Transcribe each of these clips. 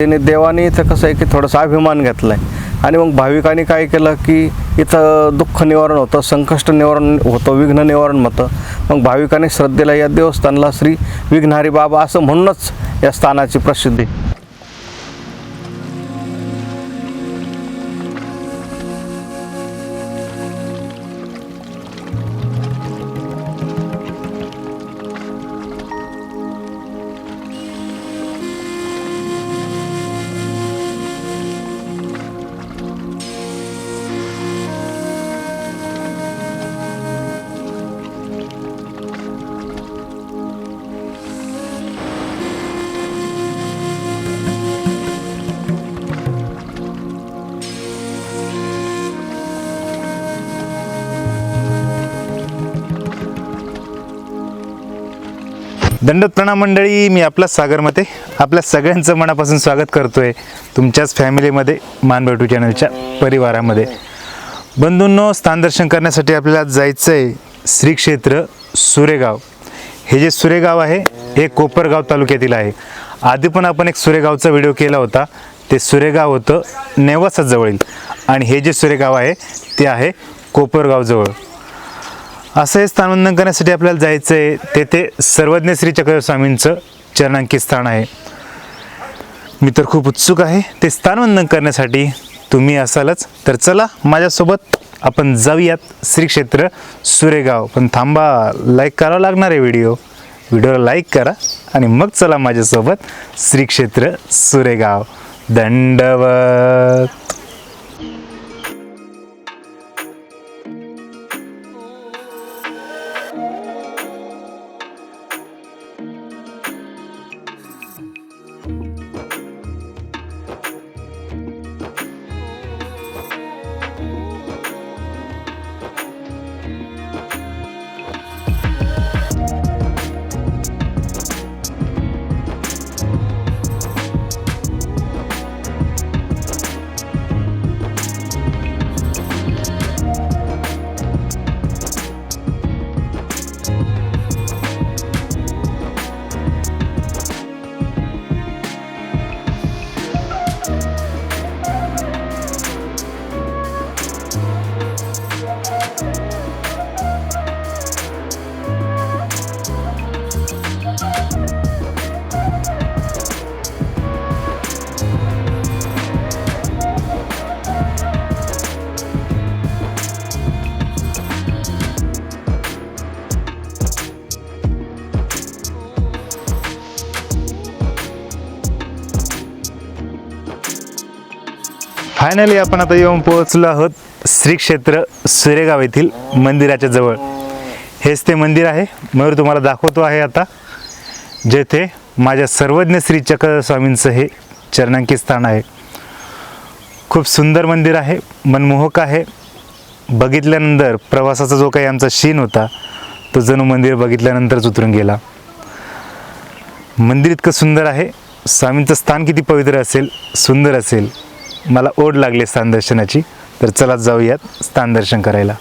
त्यांनी देवाने इथं कसं आहे की थोडासा अभिमान घेतला आहे आणि मग भाविकांनी काय केलं की इथं दुःख निवारण होतं संकष्ट निवारण होतं विघ्न निवारण होतं. मग भाविकांनी श्रद्धेला या देवस्थानला श्री विघ्नहारी बाबा असं म्हणूनच या स्थानाची प्रसिद्धी. दंडत प्रणाम मंडळी मी आपला सागरमते आपल्या सगळ्यांचं मनापासून स्वागत करतोय तुमच्याच फॅमिलीमध्ये मानभेटू चॅनलच्या परिवारामध्ये. बंधूंनो स्थानदर्शन करण्यासाठी आपल्याला जायचं आहे श्री क्षेत्र सुरेगाव. हे जे सुरेगाव आहे हे कोपरगाव तालुक्यातील आहे. आधी पण आपण एक सुरेगावचा व्हिडिओ केला होता. ते सुरेगाव होतं नेवासाजवळील आणि हे जे सुरेगाव आहे ते आहे कोपरगावजवळ असं हे स्थानवंदन करण्यासाठी आपल्याला जायचं आहे तेथे सर्वज्ञ श्री चक्र स्वामींचं चरणांकित स्थान आहे. मी तर खूप उत्सुक आहे ते स्थानवंदन करण्यासाठी. तुम्ही असालच तर चला माझ्यासोबत आपण जाऊयात श्री क्षेत्र सुरेगाव. पण थांबा लाईक करावं लागणार आहे व्हिडिओ व्हिडिओला लाईक करा आणि मग चला माझ्यासोबत श्री क्षेत्र सुरेगाव. दंडवत! फायनली आपण आता येऊन पोहोचलो आहोत श्री क्षेत्र सुरेगाव येथील मंदिराच्या जवळ. हेच ते मंदिर आहे. मयूर तुम्हाला दाखवतो आहे आता जेथे माझ्या सर्वज्ञ श्री चक्र स्वामींचं हे चरणांकित स्थान आहे. खूप सुंदर मंदिर आहे मनमोहक आहे. बघितल्यानंतर प्रवासाचा जो काही आमचा शीन होता तो जणू मंदिर बघितल्यानंतरच उतरून गेला. मंदिर इतकं सुंदर आहे. स्वामींचं स्थान किती पवित्र असेल सुंदर असेल. मला ओढ लागली स्थान दर्शनाची तर चला जाऊयात स्थान दर्शन करायला.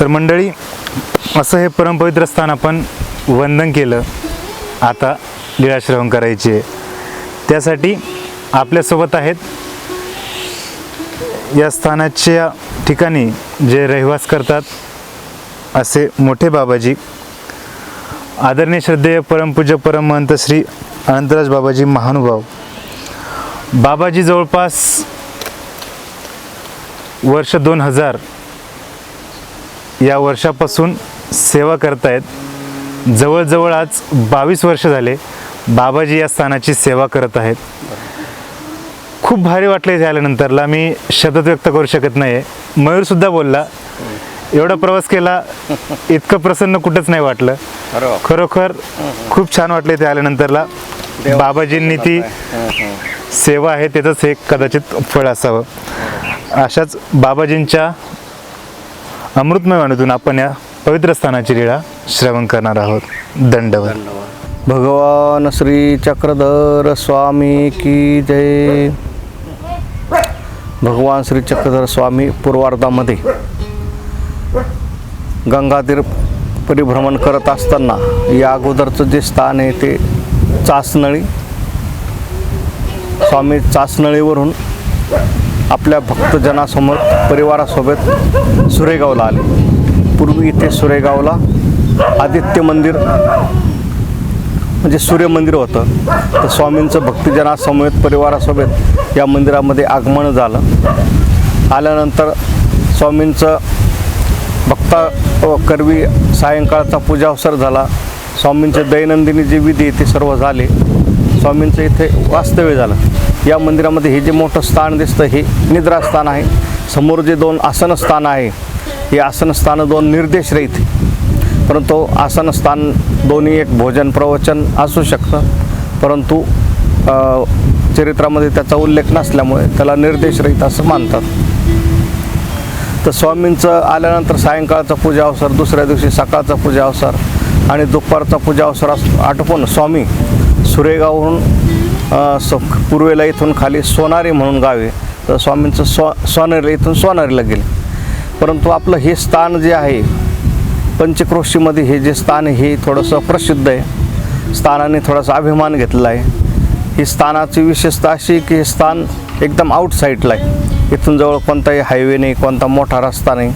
तर मंडळी असं हे परमपवित्र स्थान आपण वंदन केलं. आता लीळाश्रवण करायचे. त्यासाठी आपल्यासोबत आहेत या स्थानाच्या ठिकाणी जे रहिवास करतात असे मोठे बाबाजी आदरणीय श्रद्धेय परमपूज्य परमहंत श्री अनंतराज बाबाजी महानुभाव. बाबाजी जवळपास वर्ष दोन हजार या वर्षापासून सेवा करतायत. जवळजवळ आज बावीस वर्ष झाले बाबाजी या स्थानाची सेवा करत आहेत. खूप भारी वाटलं इथे आल्यानंतरला. मी शब्दात व्यक्त करू शकत नाही मयूरसुद्धा बोलला. एवढा प्रवास केला इतकं प्रसन्न कुठंच नाही वाटलं. खरोखर खूप छान वाटलं इथे आल्यानंतरला. बाबाजींनी ती सेवा आहे त्याचंच हे कदाचित फळ असावं. अशाच बाबाजींच्या अमृतमय वाणीतून आपण या पवित्र स्थानाची लीळा श्रवण करणार आहोत. दंडवत. भगवान श्री चक्रधर स्वामी की जय. भगवान श्री चक्रधर स्वामी पूर्वार्धामध्ये गंगातीर परिभ्रमण करत असताना या अगोदरचं जे स्थान आहे ते चासनळी. स्वामी चासनळीवरून आपल्या भक्तजनासमोर परिवारासोबत सुरेगावला आले. पूर्वी इथे सुरेगावला आदित्य मंदिर म्हणजे सूर्यमंदिर होतं. तर स्वामींचं भक्तजनासमवेत परिवारासोबत या मंदिरामध्ये आगमन झालं. आल्यानंतर स्वामींचं भक्ता व करवी सायंकाळचा पूजावसर झाला. स्वामींचे दैनंदिनी जे विधी ते सर्व झाले. स्वामींचं इथे वास्तव्य झालं. या मंदिरामध्ये हे जे मोठं स्थान दिसतं हे निद्रास्थान आहे. समोर जे दोन आसनस्थान आहे हे आसनस्थानं दोन निर्देश रहित. परंतु आसनस्थान दोन्ही एक भोजन प्रवचन असू शकतं. परंतु चरित्रामध्ये त्याचा उल्लेख नसल्यामुळे त्याला निर्देशरहित असं मानतात. तर स्वामींचं आल्यानंतर सायंकाळचा पूजा अवसर दुसऱ्या दिवशी सकाळचा पूजा अवसर आणि दुपारचा पूजा अवसर अस- आटोपून स्वामी सुरेगावहून स पूर्वेला इथून खाली सोनारी म्हणून गावे तर स्वामींचं स्व सोनारीला इथून सोनारीला गेले. परंतु आपलं हे स्थान जे आहे पंचक्रोशीमध्ये हे जे स्थान आहे हे थोडंसं प्रसिद्ध आहे. स्थानाने थोडासा अभिमान घेतलेला आहे. ही स्थानाची विशेषता अशी की हे स्थान एकदम आउटसाईडला आहे. इथून जवळ कोणताही हायवे नाही कोणता मोठा रस्ता नाही.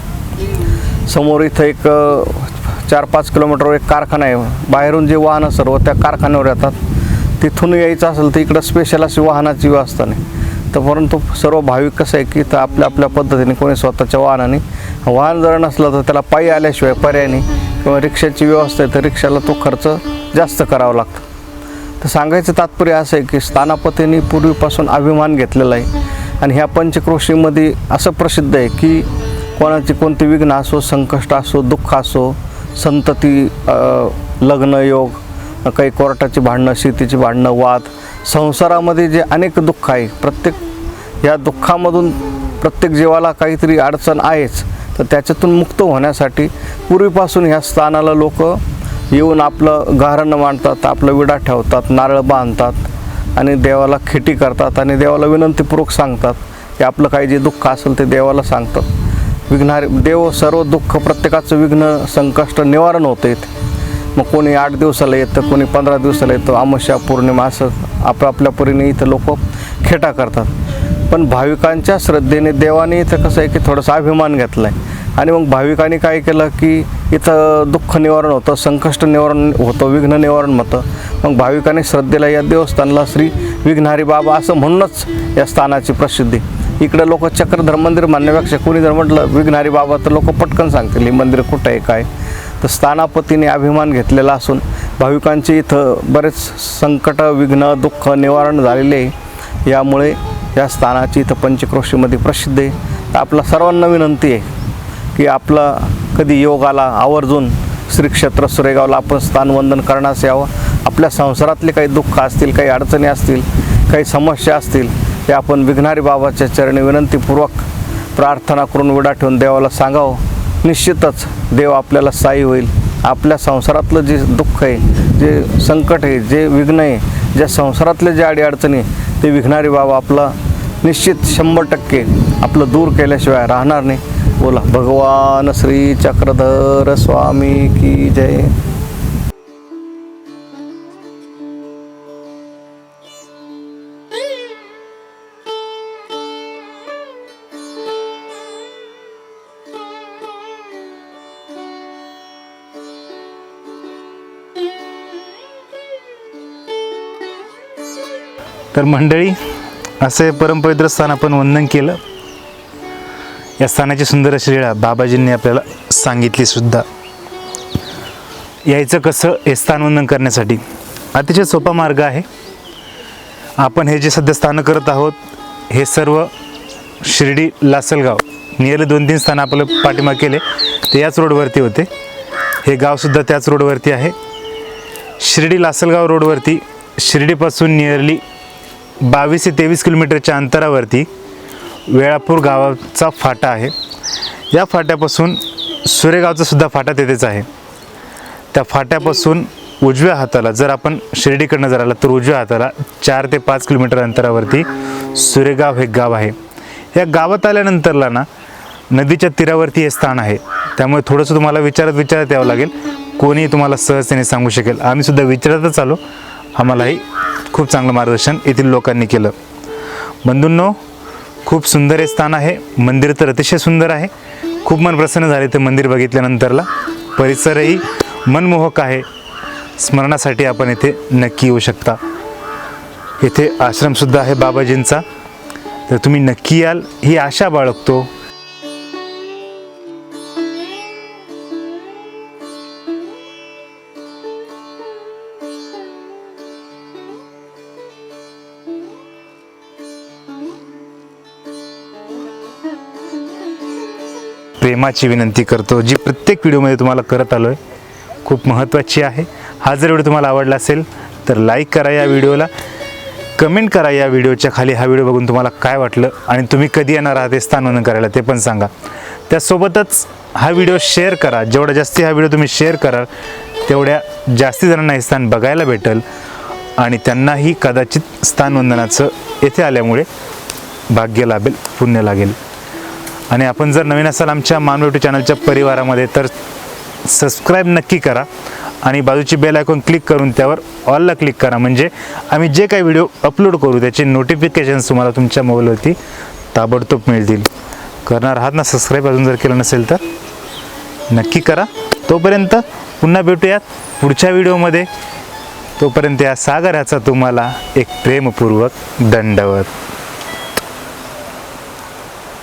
समोर इथं एक चार पाच किलोमीटरवर एक कारखाना आहे. बाहेरून जे वाहनं सर्व त्या कारखान्यावर येतात. तिथून यायचं असेल तर इकडं स्पेशल अशी वाहनाची व्यवस्था नाही. तर परंतु सर्व भाविक कसं आहे की तर आपल्या आपल्या पद्धतीने कोणी स्वतःच्या वाहनाने वाहन जर नसलं तर त्याला पायी आल्याशिवाय पर्याय नाही. किंवा रिक्षाची व्यवस्था आहे तर रिक्षाला तो खर्च जास्त करावा लागतो. तर सांगायचं तात्पर्य असं आहे की स्थानापतींनी पूर्वीपासून अभिमान घेतलेला आहे. आणि ह्या पंचक्रोशीमध्ये असं प्रसिद्ध आहे की कोणाची कोणती विघ्न असो संकष्ट असो दुःख असो संतती लग्न योग काही कोर्टाची भांडणं शेतीची भांडणं वाद संसारामध्ये जे अनेक दुःख आहे प्रत्येक या दुःखामधून प्रत्येक जीवाला काहीतरी अडचण आहेच तर त्याच्यातून मुक्त होण्यासाठी पूर्वीपासून ह्या स्थानाला लोक येऊन आपलं गारणं मांडतात आपलं विडा ठेवतात नारळ बांधतात आणि देवाला खेटी करतात आणि देवाला विनंतीपूर्वक सांगतात की आपलं काही जे दुःख असेल ते देवाला सांगतात. विघ्नारे देव सर्व दुःख प्रत्येकाचं विघ्न संकष्ट निवारण होते. मग कोणी आठ दिवसाला येतं कोणी पंधरा दिवसाला येतं. अमावस्या पौर्णिमा असं आपापल्या परीने इथं लोक खेटा करतात. पण भाविकांच्या श्रद्धेने देवाने इथं कसं आहे की थोडंसं अभिमान घेतला आहे आणि मग भाविकांनी काय केलं की इथं दुःख निवारण होतं संकष्ट निवारण होतं विघ्न निवारण होतं. मग भाविकांनी श्रद्धेला या देवस्थानला श्री विघ्नहारी बाबा असं म्हणूनच या स्थानाची प्रसिद्धी. इकडे लोक चक्र मंदिर म्हणण्यापेक्षा कोणी जर म्हटलं विघ्नहारी बाबा तर लोक पटकन सांगतील हे मंदिर कुठं आहे काय? तर स्थानापतीने अभिमान घेतलेला असून भाविकांचे इथं बरेच संकट विघ्न दुःख निवारण झालेले आहे. यामुळे या स्थानाची इथं पंचक्रोशीमध्ये प्रसिद्ध आहे. तर आपला सर्वांना विनंती आहे की आपला कधी योग आला आवर्जून श्री क्षेत्र सुरेगावला आपण स्थानवंदन करण्यास यावं. आपल्या संसारातले काही दुःख असतील काही अडचणी असतील काही समस्या असतील ते आपण विघ्नारी बाबाच्या चरणी विनंतीपूर्वक प्रार्थना करून विडा ठेवून देवाला सांगावं. निश्चितच देव आपल्याला साई होईल. आपल्या संसारातलं जे दुःख आहे जे संकट आहे जे विघ्न आहे ज्या संसारातले जे अडीअडचणी आहे, ते विघणारी बाबा आपला निश्चित शंभर टक्के आपलं दूर केल्याशिवाय राहणार नाही. बोला भगवान श्री चक्रधर स्वामी की जय. तर मंडळी असे परमपवित्र स्थान आपण वंदन केलं. या स्थानाची सुंदर अशी लीळा बाबाजींनी आपल्याला सांगितली सुद्धा. यायचं कसं हे स्थान वंदन करण्यासाठी? अतिशय सोपा मार्ग आहे. आपण हे जे सध्या स्थानं करत आहोत हे सर्व शिर्डी लासलगाव नियरली दोन तीन स्थानं आपलं पाठिंबा केले ते याच रोडवरती होते. हे गावसुद्धा त्याच रोडवरती आहे. शिर्डी लासलगाव रोडवरती शिर्डीपासून नियरली बावीस ते तेवीस किलोमीटरच्या अंतरावरती वेळापूर गावाचा फाटा आहे. या फाट्यापासून सुरेगावचा सुद्धा फाटा तेथेच आहे. त्या फाट्यापासून उजव्या हाताला जर आपण शिर्डीकडनं जर आला तर उजव्या हाताला चार ते पाच किलोमीटर अंतरावरती सुरेगाव हे गाव आहे. या गावात आल्यानंतरला ना नदीच्या तीरावरती हे स्थान आहे. त्यामुळे थोडंसं तुम्हाला विचारत विचारत यावं लागेल. कोणी तुम्हाला सहजतेने सांगू शकेल. आम्ही सुद्धा विचारतच आलो. आम्हालाही खूप चांगलं मार्गदर्शन येथील लोकांनी केलं. बंधूंनो खूप सुंदर हे स्थान आहे. मंदिर तर अतिशय सुंदर आहे. खूप मन प्रसन्न झाले ते मंदिर बघितल्यानंतरला. परिसरही मनमोहक आहे. स्मरणासाठी आपण येथे नक्की येऊ शकता. येथे आश्रमसुद्धा आहे बाबाजींचा. तर तुम्ही नक्की याल ही आशा बाळगतो. प्रेमाची विनंती करतो जी प्रत्येक व्हिडिओमध्ये तुम्हाला करत आलो आहे खूप महत्त्वाची आहे. हा जर व्हिडिओ तुम्हाला आवडला असेल तर लाईक करा या व्हिडिओला. कमेंट करा या व्हिडिओच्या खाली हा व्हिडिओ बघून तुम्हाला काय वाटलं आणि तुम्ही कधी येणार आहात हे स्थानवंदन करायला ते पण सांगा. त्यासोबतच हा व्हिडिओ शेअर करा. जेवढा जास्ती हा व्हिडिओ तुम्ही शेअर कराल तेवढ्या जास्ती जणांना हे स्थान बघायला भेटेल आणि त्यांनाही कदाचित स्थानवंदनाचं येथे आल्यामुळे भाग्य लाभेल पुण्य लागेल. आणि आपण जर नवीन असाल आमच्या मानवटी चॅनलच्या परिवारामध्ये तर सबस्क्राईब नक्की करा. आणि बाजूची बेल आयकॉन क्लिक करून त्यावर ऑलला क्लिक करा. म्हणजे आम्ही जे काही व्हिडिओ अपलोड करू त्याचे नोटिफिकेशन्स तुम्हाला तुमच्या मोबाईलवरती ताबडतोब मिळतील. करणार आहात ना सबस्क्राईब अजून जर केलं नसेल तर नक्की करा. तोपर्यंत पुन्हा भेटूयात पुढच्या व्हिडिओमध्ये तोपर्यंत या सागराचा तुम्हाला एक प्रेमपूर्वक दंडवत.